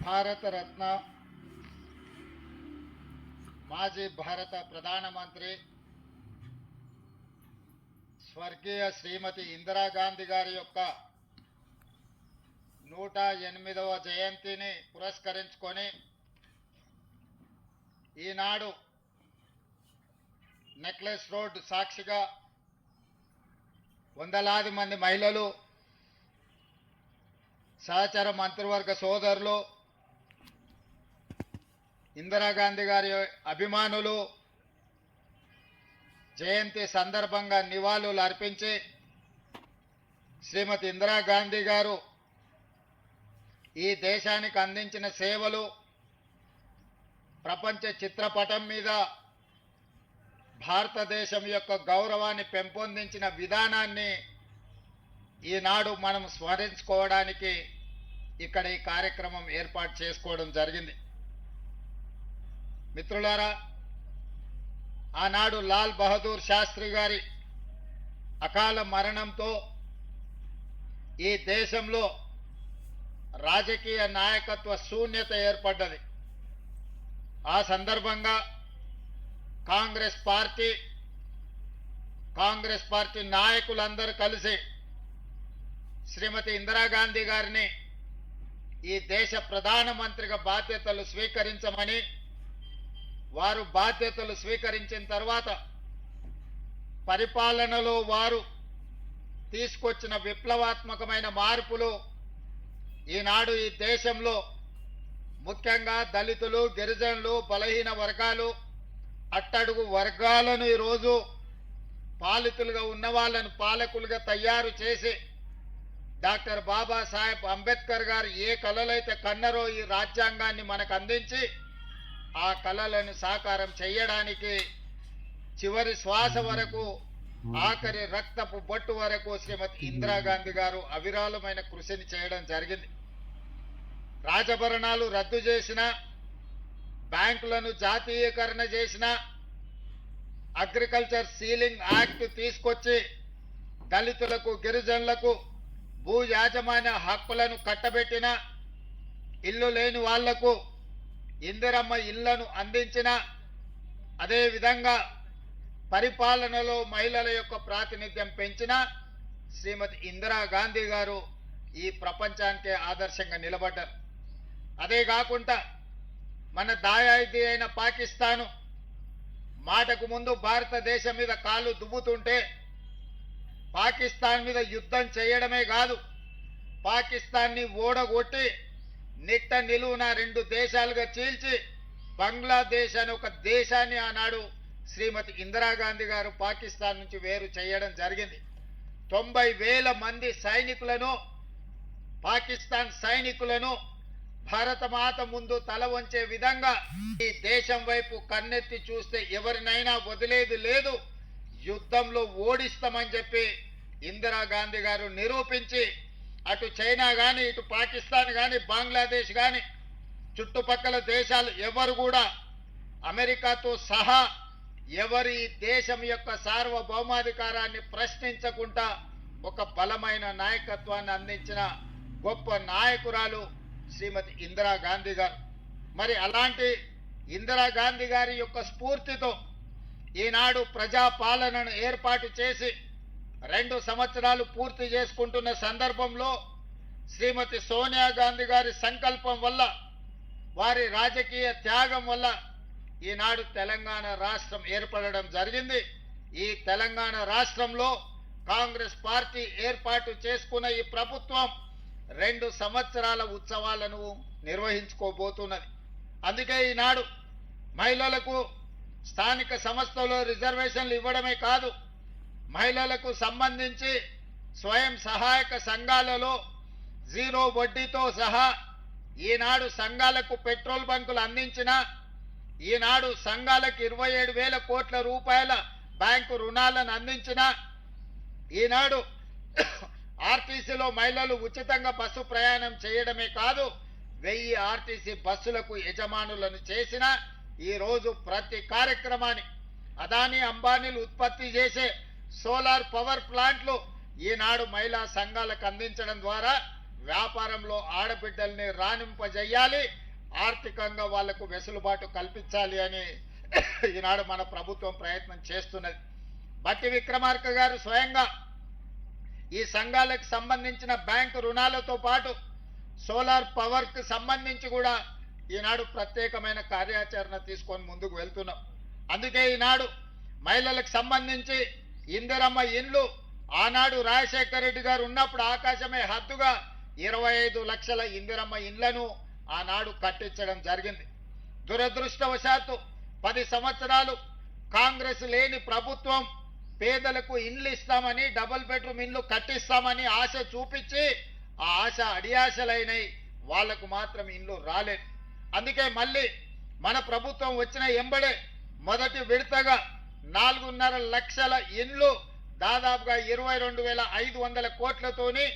భారతరత్న మాజీ భారత ప్రధానమంత్రి స్వర్గీయ శ్రీమతి ఇందిరాగాంధీ గారి యొక్క నూట ఎనిమిదవ జయంతిని పురస్కరించుకొని ఈనాడు నెక్లెస్ రోడ్ సాక్షిగా వందలాది మంది మహిళలు సహచర మంత్రివర్గ సోదరులు ఇందిరాగాంధీ గారి అభిమానులు జయంతి సందర్భంగా నివాళులు అర్పించి శ్రీమతి ఇందిరాగాంధీ గారు ఈ దేశానికి అందించిన సేవలు ప్రపంచ చిత్రపటం మీద భారతదేశం యొక్క గౌరవాన్ని పెంపొందించిన విధానాన్ని ఈనాడు మనం స్మరించుకోవడానికి ఇక్కడ ఈ కార్యక్రమం ఏర్పాటు చేసుకోవడం జరిగింది. మిత్రులారా ఆనాడు లాల్ బహదూర్ శాస్త్రి గారి అకాల మరణంతో ఈ దేశంలో రాజకీయ నాయకత్వ శూన్యత ఏర్పడ్డది. ఆ సందర్భంగా కాంగ్రెస్ పార్టీ కాంగ్రెస్ పార్టీ నాయకులందరూ కలిసి శ్రీమతి ఇందిరాగాంధీ గారిని ఈ దేశ ప్రధానమంత్రిగా బాధ్యతలు స్వీకరించమని వారు బాధ్యతలు స్వీకరించిన తర్వాత పరిపాలనలో వారు తీసుకొచ్చిన విప్లవాత్మకమైన మార్పులు ఈనాడు ఈ దేశంలో ముఖ్యంగా దళితులు గిరిజనులు బలహీన వర్గాలు అట్టడుగు వర్గాలను ఈరోజు పాలితులుగా ఉన్న వాళ్ళను పాలకులుగా తయారు చేసి డాక్టర్ బాబాసాహెబ్ అంబేద్కర్ గారు ఏ కళలైతే కన్నరో ఈ రాజ్యాంగాన్ని మనకు అందించి ఆ కళలను సాకారం చేయడానికి చివరి శ్వాస వరకు ఆఖరి రక్తపు బొట్టు వరకు శ్రీమతి ఇందిరాగాంధీ గారు అవిరాళమైన కృషిని చేయడం జరిగింది. రాజభరణాలు రద్దు చేసిన బ్యాంకులను జాతీయకరణ చేసిన అగ్రికల్చర్ సీలింగ్ యాక్ట్ తీసుకొచ్చి దళితులకు గిరిజనులకు భూ యాజమాన్య హక్కులను కట్టబెట్టిన ఇల్లు లేని వాళ్ళకు ఇందిరమ్మ ఇళ్ళను అందించిన అదేవిధంగా పరిపాలనలో మహిళల యొక్క ప్రాతినిధ్యం పెంచిన శ్రీమతి ఇందిరాగాంధీ గారు ఈ ప్రపంచానికే ఆదర్శంగా నిలబడ్డారు. అదే కాకుండా మన దాయాది అయిన పాకిస్తాను మాటకు ముందు భారతదేశం మీద కాలు దువ్వుతుంటే పాకిస్తాన్ మీద యుద్ధం చేయడమే కాదు పాకిస్తాన్ని ఓడగొట్టి నిట్ట నిలువున రెండు దేశాలుగా చీల్చి బంగ్లాదేశ్ అనే ఒక దేశాన్ని ఆనాడు శ్రీమతి ఇందిరాగాంధీ గారు పాకిస్తాన్ నుంచి వేరు చేయడం జరిగింది. తొంభై వేల మంది సైనికులను పాకిస్తాన్ సైనికులను భారత మాత ముందు తల వంచే విధంగా ఈ దేశం వైపు కన్నెత్తి చూస్తే ఎవరినైనా వదిలేదు లేదు. యుద్ధంలో ఓడిస్తామని చెప్పి ఇందిరాగాంధీ గారు నిరూపించి అటు చైనా కానీ ఇటు పాకిస్తాన్ కానీ బంగ్లాదేశ్ కానీ చుట్టుపక్కల దేశాలు ఎవరు కూడా అమెరికాతో సహా ఎవరి దేశం యొక్క సార్వభౌమాధికారాన్ని ప్రశ్నించకుండా ఒక బలమైన నాయకత్వాన్ని అందించిన గొప్ప నాయకురాలు శ్రీమతి ఇందిరాగాంధీ గారు. మరి అలాంటి ఇందిరాగాంధీ గారి యొక్క స్ఫూర్తితో ఈనాడు ప్రజాపాలనను ఏర్పాటు చేసి రెండు సంవత్సరాలు పూర్తి చేసుకుంటున్న సందర్భంలో శ్రీమతి సోనియా గాంధీ గారి సంకల్పం వల్ల వారి రాజకీయ త్యాగం వల్ల ఈనాడు తెలంగాణ రాష్ట్రం ఏర్పడడం జరిగింది. ఈ తెలంగాణ రాష్ట్రంలో కాంగ్రెస్ పార్టీ ఏర్పాటు చేసుకున్న ఈ ప్రభుత్వం రెండు సంవత్సరాల ఉత్సవాలను నిర్వహించుకోబోతున్నది. అందుకే ఈనాడు మహిళలకు స్థానిక సంస్థలో రిజర్వేషన్లు ఇవ్వడమే కాదు మహిళలకు సంబంధించి స్వయం సహాయక సంఘాలలో జీరో వడ్డీతో సహా ఈనాడు సంఘాలకు పెట్రోల్ బంకులు అందించిన ఈనాడు సంఘాలకు ఇరవై ఏడు వేల కోట్ల రూపాయల బ్యాంకు రుణాలను అందించిన ఈనాడు ఆర్టీసీలో మహిళలు ఉచితంగా బస్సు ప్రయాణం చేయడమే కాదు వెయ్యి ఆర్టీసీ బస్సులకు యజమానులను చేసిన ఈరోజు ప్రతి కార్యక్రమాన్ని అదానీ అంబానీలు ఉత్పత్తి చేసే సోలార్ పవర్ ప్లాంట్లు ఈనాడు మహిళా సంఘాలకు అందించడం ద్వారా వ్యాపారంలో ఆడబిడ్డల్ని రాణింపజేయాలి ఆర్థికంగా వాళ్ళకు వెసులుబాటు కల్పించాలి అని ఈనాడు మన ప్రభుత్వం ప్రయత్నం చేస్తున్నది. బట్టి విక్రమార్క గారు స్వయంగా ఈ సంఘాలకు సంబంధించిన బ్యాంకు రుణాలతో పాటు సోలార్ పవర్కి సంబంధించి కూడా ఈనాడు ప్రత్యేకమైన కార్యాచరణ తీసుకొని ముందుకు వెళ్తున్నాం. అందుకే ఈనాడు మహిళలకు సంబంధించి ఇందిరమ్మ ఇండ్లు. ఆనాడు రాజశేఖర రెడ్డి గారు ఉన్నప్పుడు ఆకాశమే హద్దుగా ఇరవై ఐదు లక్షల ఇందిరమ్మ ఇండ్లను ఆనాడు కట్టించడం జరిగింది. దురదృష్టవశాత్తు పది సంవత్సరాలు కాంగ్రెస్ లేని ప్రభుత్వం పేదలకు ఇండ్లు ఇస్తామని డబుల్ బెడ్రూమ్ ఇండ్లు కట్టిస్తామని ఆశ చూపించి ఆ ఆశ అడియాశలైనవి వాళ్ళకు మాత్రం ఇండ్లు రాలేదు. అందుకే మళ్ళీ మన ప్రభుత్వం వచ్చిన ఎంబడే మొదటి విడతగా నాలుగున్నర లక్షల ఇండ్లు దాదాపుగా ఇరవై రెండు వేల ఐదు వందల కోట్లతోని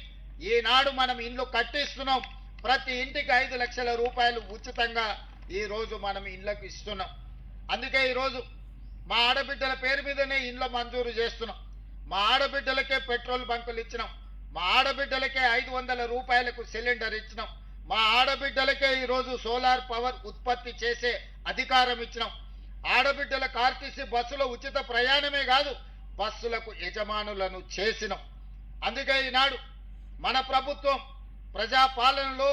ఈనాడు మనం ఇండ్లు కట్టిస్తున్నాం. ప్రతి ఇంటికి ఐదు లక్షల రూపాయలు ఉచితంగా ఈరోజు మనం ఇండ్లకు ఇస్తున్నాం. అందుకే ఈరోజు మా ఆడబిడ్డల పేరు మీదనే ఇండ్ల మంజూరు చేస్తున్నాం. మా ఆడబిడ్డలకే పెట్రోల్ బంకులు ఇచ్చినాం. మా ఆడబిడ్డలకే ఐదు వందల రూపాయలకు సిలిండర్ ఇచ్చినాం. మా ఆడబిడ్డలకే ఈరోజు సోలార్ పవర్ ఉత్పత్తి చేసే అధికారం ఇచ్చినాం. ఆడబిడ్డలకు ఆర్టీసీ బస్సులో ఉచిత ప్రయాణమే కాదు బస్సులకు యజమానులను చేసినాం. అందుకే ఈనాడు మన ప్రభుత్వం ప్రజాపాలనలో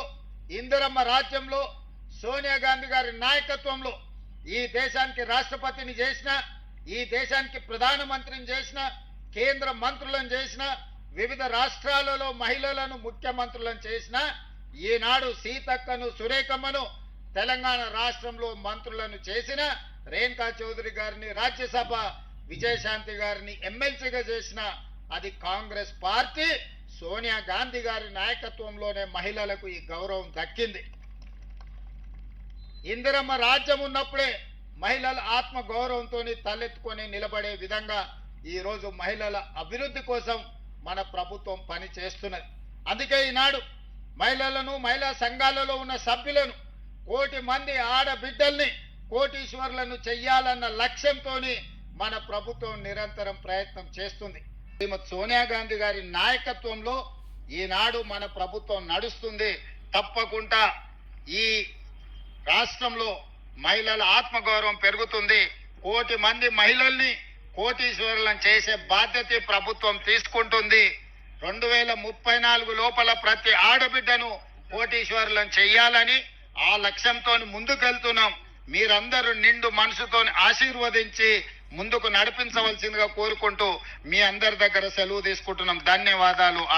ఇందిరమ్మ రాజ్యంలో సోనియా గాంధీ గారి నాయకత్వంలో ఈ దేశానికి రాష్ట్రపతిని చేసిన ఈ దేశానికి ప్రధానమంత్రిని చేసిన కేంద్ర మంత్రులను చేసిన వివిధ రాష్ట్రాలలో మహిళలను ముఖ్యమంత్రులను చేసిన ఈనాడు సీతక్కను సురేఖమ్మను తెలంగాణ రాష్ట్రంలో మంత్రులను చేసిన రేణుకా చౌదరి గారిని రాజ్యసభ విజయశాంతి గారిని ఎమ్మెల్సీగా చేసిన అది కాంగ్రెస్ పార్టీ సోనియా గాంధీ గారి నాయకత్వంలోనే మహిళలకు ఈ గౌరవం దక్కింది. ఇందిరమ్మ రాజ్యం ఉన్నప్పుడే మహిళల ఆత్మ గౌరవంతో తలెత్తుకొని నిలబడే విధంగా ఈరోజు మహిళల అభివృద్ధి కోసం మన ప్రభుత్వం పని చేస్తున్నది అందుకే ఈనాడు మహిళలను మహిళా సంఘాలలో ఉన్న సభ్యులను కోటి మంది ఆడబిడ్డల్ని కోటీశ్వర్లను చెయ్యాలన్న లక్ష్యంతో మన ప్రభుత్వం నిరంతరం ప్రయత్నం చేస్తుంది. శ్రీమతి సోనియా గాంధీ గారి నాయకత్వంలో ఈనాడు మన ప్రభుత్వం నడుస్తుంది. తప్పకుండా ఈ రాష్ట్రంలో మహిళల ఆత్మగౌరవం పెరుగుతుంది. కోటి మంది మహిళల్ని కోటీశ్వరులను చేసే బాధ్యత ప్రభుత్వం తీసుకుంటుంది. రెండు వేల ముప్పై నాలుగు లోపల ప్రతి ఆడబిడ్డను కోటీశ్వరులను చెయ్యాలని ఆ లక్ష్యంతో ముందుకెళ్తున్నాం. మీరందరూ నిండు మనసుతో ఆశీర్వదించి ముందుకు నడిపించవలసిందిగా కోరుకుంటూ మీ అందరి దగ్గర సెలవు తీసుకుంటున్నాం. ధన్యవాదాలు.